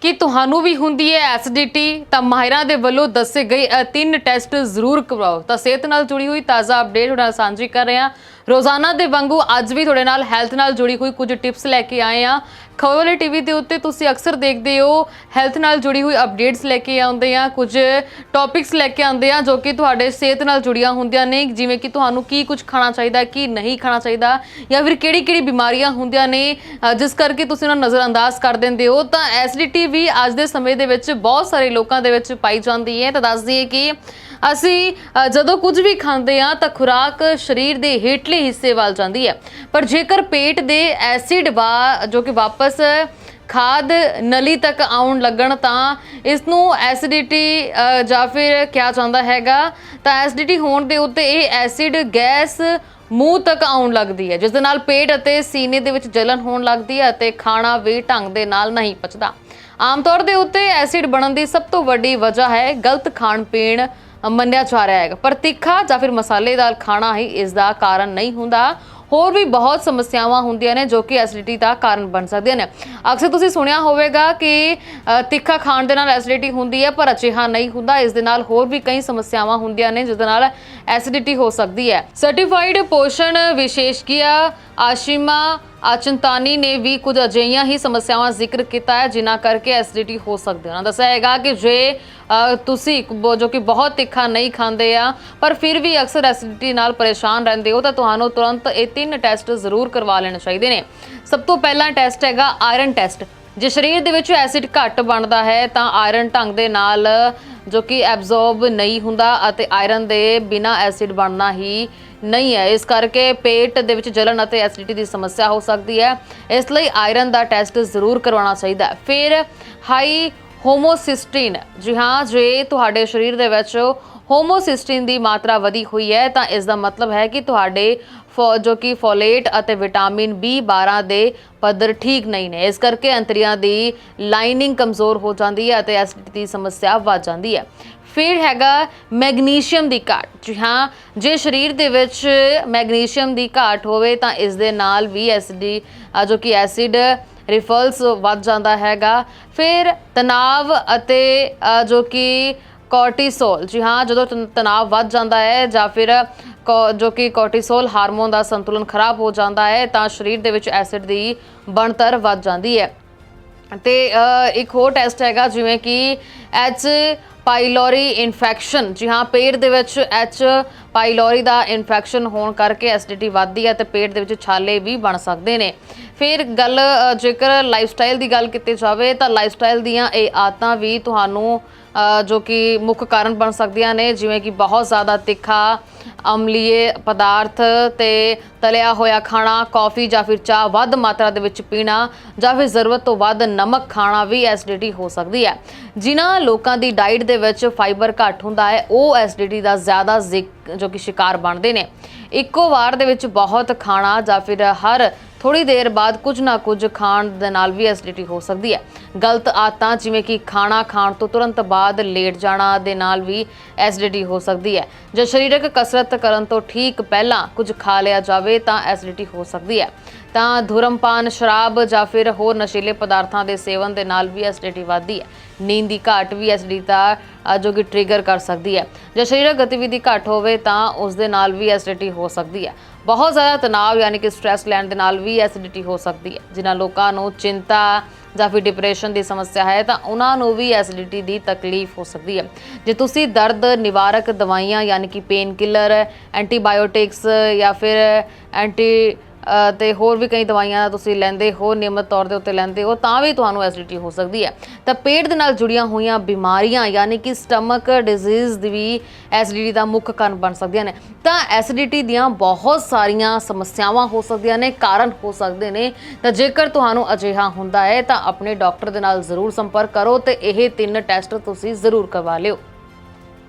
ਕਿ ਤੁਹਾਨੂੰ ਵੀ ਹੁੰਦੀ ਹੈ ਐਸਿਡਿਟੀ ਤਾਂ ਮਾਹਿਰਾਂ ਦੇ ਵੱਲੋਂ ਦੱਸੇ ਗਏ ਇਹ ਤਿੰਨ ਟੈਸਟ ਜ਼ਰੂਰ ਕਰਵਾਓ। ਤਾਂ ਸਿਹਤ ਨਾਲ ਜੁੜੀ ਹੋਈ ਤਾਜ਼ਾ ਅਪਡੇਟ ਤੁਹਾਡੇ ਨਾਲ ਸਾਂਝੀ ਕਰ ਰਹੇ ਹਾਂ। ਰੋਜ਼ਾਨਾ ਦੇ ਵਾਂਗੂ ਅੱਜ ਵੀ ਤੁਹਾਡੇ ਨਾਲ ਹੈਲਥ ਨਾਲ ਜੁੜੀ ਹੋਈ ਕੁਝ ਟਿਪਸ ਲੈ ਕੇ ਆਏ ਹਾਂ। ਖਬਰ ਵਾਲੇ ਟੀਵੀ ਦੇ ਉੱਤੇ ਤੁਸੀਂ ਅਕਸਰ ਦੇਖਦੇ ਹੋ, ਹੈਲਥ ਨਾਲ ਜੁੜੀ ਹੋਈ ਅਪਡੇਟਸ ਲੈ ਕੇ ਆਉਂਦੇ ਆ ਕੁਝ ਟੌਪਿਕਸ ਲੈ ਕੇ ਆਉਂਦੇ ਆ ਜੋ ਕਿ ਤੁਹਾਡੇ ਸਿਹਤ ਨਾਲ ਜੁੜੀਆਂ ਹੁੰਦੀਆਂ ਨੇ, ਜਿਵੇਂ ਕਿ ਤੁਹਾਨੂੰ ਕੀ ਕੁਝ ਖਾਣਾ ਚਾਹੀਦਾ, ਕੀ ਨਹੀਂ ਖਾਣਾ ਚਾਹੀਦਾ, ਜਾਂ ਫਿਰ ਕਿਹੜੀ ਕਿਹੜੀ ਬਿਮਾਰੀਆਂ ਹੁੰਦੀਆਂ ਨੇ ਜਿਸ ਕਰਕੇ ਤੁਸੀਂ ਉਹਨਾਂ ਨੂੰ ਨਜ਼ਰਅੰਦਾਜ਼ ਕਰ ਦਿੰਦੇ ਹੋ। ਤਾਂ ਐਸਿਡਿਟੀ ਵੀ ਅੱਜ ਦੇ ਸਮੇਂ ਦੇ ਵਿੱਚ ਬਹੁਤ ਸਾਰੇ ਲੋਕਾਂ ਦੇ ਵਿੱਚ ਪਾਈ ਜਾਂਦੀ ਹੈ। ਤਾਂ ਦੱਸ ਦਈਏ ਕਿ ਅਸੀਂ ਅ, ਜਦੋਂ ਕੁਝ ਵੀ ਖਾਂਦੇ ਆ ਤਾਂ ਖੁਰਾਕ ਸਰੀਰ ਦੇ ਹੇਠਲੇ ਹਿੱਸੇ ਵੱਲ ਜਾਂਦੀ ਹੈ। ਪਰ ਜੇਕਰ ਪੇਟ ਦੇ ਐਸਿਡ ਵਾ ਜੋ ਕਿ ਵਾਪਸ ਖਾਦ ਨਲੀ ਤੱਕ ਆਉਣ ਲੱਗਣ ਤਾਂ ਇਸ ਨੂੰ ਐਸਿਡਿਟੀ ਜਾਂ ਫਿਰ ਕਿਹਾ ਜਾਂਦਾ ਹੈਗਾ ਤਾਂ ਐਸਿਡਿਟੀ ਹੋਣ ਦੇ ਉੱਤੇ ਇਹ ਐਸਿਡ ਗੈਸ ਮੂੰਹ ਤੱਕ ਆਉਣ ਲੱਗਦੀ ਹੈ। ਜਿਸ ਦੇ ਨਾਲ ਪੇਟ ਅਤੇ ਸੀਨੇ ਦੇ ਵਿੱਚ ਜਲਨ ਹੋਣ ਲੱਗਦੀ ਹੈ ਅਤੇ ਖਾਣਾ ਵੀ ਢੰਗ ਦੇ ਨਾਲ ਨਹੀਂ ਪਚਦਾ। ਆਮ ਤੌਰ ਦੇ ਉੱਤੇ ਐਸਿਡ ਬਣਨ ਦੀ ਸਭ ਤੋਂ ਵੱਡੀ ਵਜ੍ਹਾ ਹੈ ਗਲਤ ਖਾਣ ਪੀਣ ਮੰਨਿਆ ਜਾ ਰਿਹਾ ਹੈ ਪਰ ਤਿੱਖਾ ਜਾਂ ਫਿਰ ਮਸਾਲੇਦਾਰ ਖਾਣਾ ਹੀ ਇਸ ਦਾ ਕਾਰਨ ਨਹੀਂ ਹੁੰਦਾ। ਹੋਰ ਵੀ ਬਹੁਤ ਸਮੱਸਿਆਵਾਂ ਹੁੰਦੀਆਂ ਨੇ ਜੋ ਕਿ ਐਸਿਡਿਟੀ ਦਾ ਕਾਰਨ ਬਣ ਸਕਦੀਆਂ ਨੇ। ਅਕਸਰ ਤੁਸੀਂ ਸੁਣਿਆ ਹੋਵੇਗਾ ਕਿ ਤਿੱਖਾ ਖਾਣ ਦੇ ਨਾਲ ਐਸਿਡਿਟੀ ਹੁੰਦੀ ਹੈ, ਪਰ ਅਜਿਹਾ ਨਹੀਂ ਹੁੰਦਾ। ਇਸ ਦੇ ਨਾਲ ਹੋਰ ਵੀ ਕਈ ਸਮੱਸਿਆਵਾਂ ਹੁੰਦੀਆਂ ਨੇ ਜਿਸ ਦੇ ਨਾਲ ਐਸਿਡਿਟੀ ਹੋ ਸਕਦੀ ਹੈ। ਸਰਟੀਫਾਈਡ ਪੋਸ਼ਣ ਵਿਸ਼ੇਸ਼ਗਿਆ ਆਸ਼ਿਮਾ ਆਚੰਤਾਨੀ ਨੇ ਵੀ ਕੁਝ ਅਜਿਹੀਆਂ ਹੀ ਸਮੱਸਿਆਵਾਂ ਜ਼ਿਕਰ ਕੀਤਾ ਹੈ, ਜਿਨ੍ਹਾਂ ਕਰਕੇ ਐਸਿਡਿਟੀ ਹੋ ਸਕਦੀ ਹੈ। ਉਹਨਾਂ ਦੱਸਿਆ ਹੈਗਾ ਕਿ ਜੇ ਤੁਸੀਂ ਬ- ਜੋ ਕਿ ਬਹੁਤ ਤਿੱਖਾ ਨਹੀਂ ਖਾਂਦੇ ਆ, ਪਰ ਫਿਰ ਵੀ ਅਕਸਰ ਐਸਿਡਿਟੀ ਨਾਲ ਪਰੇਸ਼ਾਨ ਰਹਿੰਦੇ ਹੋ ਤਾਂ ਤੁਹਾਨੂੰ ਤੁਰੰਤ ਇਹ ਤਿੰਨ ਟੈਸਟ ਜ਼ਰੂਰ ਕਰਵਾ ਲੈਣੇ ਚਾਹੀਦੇ ਨੇ। ਸਭ ਤੋਂ ਪਹਿਲਾ ਟੈਸਟ ਹੈਗਾ ਆਇਰਨ ਟੈਸਟ। ਜੇ ਸਰੀਰ ਦੇ ਵਿੱਚ ਐਸਿਡ ਘੱਟ ਬਣਦਾ ਹੈ ਤਾਂ ਆਇਰਨ ਢੰਗ ਦੇ ਨਾਲ ਜੋ ਕਿ ਐਬਜ਼ੌਰਬ ਨਹੀਂ ਹੁੰਦਾ ਅਤੇ ਆਇਰਨ ਦੇ ਬਿਨਾ ਐਸਿਡ ਬਣਨਾ ਹੀ ਨਹੀਂ ਹੈ। ਇਸ ਕਰਕੇ ਪੇਟ ਦੇ ਵਿੱਚ ਜਲਨ ਅਤੇ ਐਸਿਡਿਟੀ ਦੀ ਸਮੱਸਿਆ ਹੋ ਸਕਦੀ ਹੈ। ਇਸ ਲਈ ਆਇਰਨ ਦਾ ਟੈਸਟ ਜ਼ਰੂਰ ਕਰਵਾਉਣਾ ਚਾਹੀਦਾ ਹੈ। ਫਿਰ ਹਾਈ ਹੋਮੋਸਿਸਟਿਨ। ਜੀ ਹਾਂ, ਜੇ ਤੁਹਾਡੇ ਸਰੀਰ ਦੇ ਵਿੱਚ ਹੋਮੋਸਿਸਟਿਨ ਦੀ ਮਾਤਰਾ ਵਧੀ ਹੋਈ ਹੈ, ਤਾਂ ਇਸ ਦਾ ਮਤਲਬ ਹੈ ਕਿ ਤੁਹਾਡੇ ਫੋ- ਜੋ ਕਿ ਫੋਲੇਟ ਅਤੇ ਵਿਟਾਮਿਨ B12 ਦੇ ਪੱਧਰ ਠੀਕ ਨਹੀਂ ਨੇ। ਇਸ ਕਰਕੇ ਅੰਤਰੀਆਂ ਦੀ ਲਾਈਨਿੰਗ ਕਮਜ਼ੋਰ ਹੋ ਜਾਂਦੀ ਹੈ ਅਤੇ ਐਸਿਡਿਟੀ ਦੀ ਸਮੱਸਿਆ ਵੱਧ ਜਾਂਦੀ ਹੈ। ਫਿਰ ਹੈਗਾ ਮੈਗਨੀਸ਼ੀਅਮ ਦੀ ਘਾਟ। ਜੀ ਹਾਂ, ਜੇ ਸਰੀਰ ਦੇ ਵਿੱਚ ਮੈਗਨੀਸ਼ੀਅਮ ਦੀ ਘਾਟ ਹੋਵੇ, ਤਾਂ ਇਸ ਦੇ ਨਾਲ ਵੀ ਐਸਿਡੀ ਜੋ ਕਿ ਐਸਿਡ ਰਿਫਲਸ ਵੱਧ ਜਾਂਦਾ ਹੈਗਾ। ਫਿਰ ਤਣਾਅ ਅਤੇ ਜੋ ਕਿ ਕੋਰਟੀਸੋਲ ਜੀ ਹਾਂ, ਜਦੋਂ ਤਨ- ਤਣਾਅ ਵੱਧ ਜਾਂਦਾ ਹੈ ਜਾਂ ਫਿਰ ਕੋ- ਜੋ ਕਿ ਕੋਰਟੀਸੋਲ ਹਾਰਮੋਨ ਦਾ ਸੰਤੁਲਨ ਖਰਾਬ ਹੋ ਜਾਂਦਾ ਹੈ, ਤਾਂ ਸਰੀਰ ਦੇ ਵਿੱਚ ਐਸਿਡ ਦੀ ਬਣਤਰ ਵੱਧ ਜਾਂਦੀ ਹੈ। ਤੇ ਇੱਕ ਹੋਰ ਟੈਸਟ ਹੈਗਾ, ਜਿਵੇਂ ਕਿ ਐਚ ਪਾਈਲੋਰੀ ਇਨਫੈਕਸ਼ਨ ਜੀ ਹਾਂ, ਪੇਟ ਦੇ ਵਿੱਚ ਐਚ ਪਾਈਲੋਰੀ ਦਾ ਇਨਫੈਕਸ਼ਨ ਹੋਣ ਕਰਕੇ ਐਸਿਡਿਟੀ ਵੱਧਦੀ ਹੈ ਤੇ ਪੇਟ ਦੇ ਵਿੱਚ ਛਾਲੇ ਵੀ ਬਣ ਸਕਦੇ ਨੇ। ਫਿਰ ਗੱਲ ਜੇਕਰ ਲਾਈਫਸਟਾਈਲ ਦੀ ਗੱਲ ਕੀਤੀ ਜਾਵੇ ਤਾਂ ਲਾਈਫਸਟਾਈਲ ਦੀਆਂ ਇਹ ਆਦਤਾਂ ਵੀ ਤੁਹਾਨੂੰ ਜੋ ਕਿ ਮੁੱਖ ਕਾਰਨ ਬਣ ਸਕਦੀਆਂ ਨੇ, ਜਿਵੇਂ ਕਿ ਬਹੁਤ ਜ਼ਿਆਦਾ ਤਿੱਖਾ, ਅਮਲੀਏ ਪਦਾਰਥ ਤੇ ਤਲਿਆ ਹੋਇਆ ਖਾਣਾ, ਕਾਫੀ ਜਾਂ ਫਿਰ ਚਾਹ ਵੱਧ ਮਾਤਰਾ ਦੇ ਵਿੱਚ ਪੀਣਾ ਜਾਂ ਫਿਰ ਜ਼ਰੂਰਤ ਤੋਂ ਵੱਧ ਨਮਕ ਖਾਣਾ ਵੀ ਐਸਿਡਿਟੀ ਹੋ ਸਕਦੀ ਹੈ। ਜਿਨ੍ਹਾਂ ਲੋਕਾਂ ਦੀ ਡਾਈਟ ਦੇ ਵਿੱਚ ਫਾਈਬਰ ਘੱਟ ਹੁੰਦਾ ਹੈ, ਉਹ ਐਸਿਡਿਟੀ ਦਾ ਜ਼ਿਆਦਾ ਜ਼ਿਕ- ਜੋ ਕਿ ਸ਼ਿਕਾਰ ਬਣਦੇ ਨੇ। ਇੱਕੋ ਵਾਰ ਦੇ ਵਿੱਚ ਬਹੁਤ ਖਾਣਾ ਜਾਂ ਫਿਰ ਹਰ ਥੋੜੀ ਦੇਰ ਬਾਅਦ ਕੁਝ ਨਾ ਕੁਝ ਖਾਣ ਦੇ ਨਾਲ ਵੀ ਐਸਿਡਿਟੀ ਹੋ ਸਕਦੀ ਹੈ। ਗਲਤ ਆਦਤਾਂ ਜਿਵੇਂ ਕਿ ਖਾਣਾ ਖਾਣ ਤੋਂ ਤੁਰੰਤ ਬਾਅਦ ਲੇਟ ਜਾਣਾ ਦੇ ਨਾਲ ਵੀ ਐਸਿਡਿਟੀ ਹੋ ਸਕਦੀ ਹੈ। ਜੇ ਸਰੀਰਕ ਕਸਰਤ ਕਰਨ ਤੋਂ ਠੀਕ ਪਹਿਲਾਂ ਕੁਝ ਖਾ ਲਿਆ ਜਾਵੇ ਤਾਂ ਐਸਿਡਿਟੀ ਹੋ ਸਕਦੀ ਹੈ। ਤਾਂ ਧੁਰਮਪਾਨ ਸ਼ਰਾਬ ਜਾਂ ਫਿਰ ਹੋਰ ਨਸ਼ੀਲੇ ਪਦਾਰਥਾਂ ਦੇ ਸੇਵਨ ਦੇ ਨਾਲ ਵੀ ਐਸਿਡਿਟੀ ਵੱਧਦੀ ਹੈ। ਨੀਂਦ ਦੀ ਘਾਟ ਵੀ ਐਸਿਡਿਟੀ ਦਾ ਅ, ਜੋ ਕਿ ਟ੍ਰਿਗਰ ਕਰ ਸਕਦੀ ਹੈ। ਜੇ ਸਰੀਰਕ ਗਤੀਵਿਧੀ ਘੱਟ ਹੋਵੇ ਤਾਂ ਉਸ ਦੇ ਨਾਲ ਵੀ ਐਸਿਡਿਟੀ ਹੋ ਸਕਦੀ ਹੈ। ਬਹੁਤ ਜ਼ਿਆਦਾ ਤਣਾਅ ਯਾਨੀ ਕਿ ਸਟ੍ਰੈਸ ਲੈਣ ਦੇ ਨਾਲ ਵੀ ਐਸਿਡਿਟੀ ਹੋ ਸਕਦੀ ਹੈ। ਜਿਨ੍ਹਾਂ ਲੋਕਾਂ ਨੂੰ ਚਿੰਤਾ ਜਾਂ ਫਿਰ ਡਿਪਰੈਸ਼ਨ ਦੀ ਸਮੱਸਿਆ ਹੈ ਤਾਂ ਉਹਨਾਂ ਨੂੰ ਵੀ ਐਸਿਡਿਟੀ ਦੀ ਤਕਲੀਫ ਹੋ ਸਕਦੀ ਹੈ। ਜੇ ਤੁਸੀਂ ਦਰਦ ਨਿਵਾਰਕ ਦਵਾਈਆਂ ਯਾਨੀ ਕਿ ਪੇਨ ਕਿਲਰ ਐਂਟੀਬਾਇਓਟਿਕਸ ਜਾਂ ਫਿਰ ਐਂਟੀ ਤੇ ਹੋਰ ਵੀ ਕਈ ਦਵਾਈਆਂ ਤੁਸੀਂ ਲੈਂਦੇ ਹੋ, ਨਿਯਮਤ ਤੌਰ ਦੇ ਉੱਤੇ ਲੈਂਦੇ ਹੋ, ਤਾਂ ਵੀ ਤੁਹਾਨੂੰ ਐਸਿਡਿਟੀ ਹੋ ਸਕਦੀ ਹੈ। ਤਾਂ ਪੇਟ ਦੇ ਨਾਲ ਜੁੜੀਆਂ ਹੋਈਆਂ ਬਿਮਾਰੀਆਂ, ਯਾਨੀ ਕਿ ਸਟਮਕ ਡਿਜ਼ੀਜ਼ ਦੀ ਵੀ ਐਸਿਡਿਟੀ ਦਾ ਮੁੱਖ ਕਾਰਨ ਬਣ ਸਕਦੀਆਂ ਨੇ। ਤਾਂ ਐਸਿਡਿਟੀ ਦੀਆਂ ਬਹੁਤ ਸਾਰੀਆਂ ਸਮੱਸਿਆਵਾਂ ਹੋ ਸਕਦੀਆਂ ਨੇ, ਕਾਰਨ ਹੋ ਸਕਦੇ ਨੇ। ਤਾਂ ਜੇਕਰ ਤੁਹਾਨੂੰ ਅਜਿਹਾ ਹੁੰਦਾ ਹੈ, ਤਾਂ ਆਪਣੇ ਡਾਕਟਰ ਦੇ ਨਾਲ ਜ਼ਰੂਰ ਸੰਪਰਕ ਕਰੋ ਤੇ ਇਹ ਤਿੰਨ ਟੈਸਟ ਤੁਸੀਂ ਜ਼ਰੂਰ ਕਰਵਾ ਲਿਓ।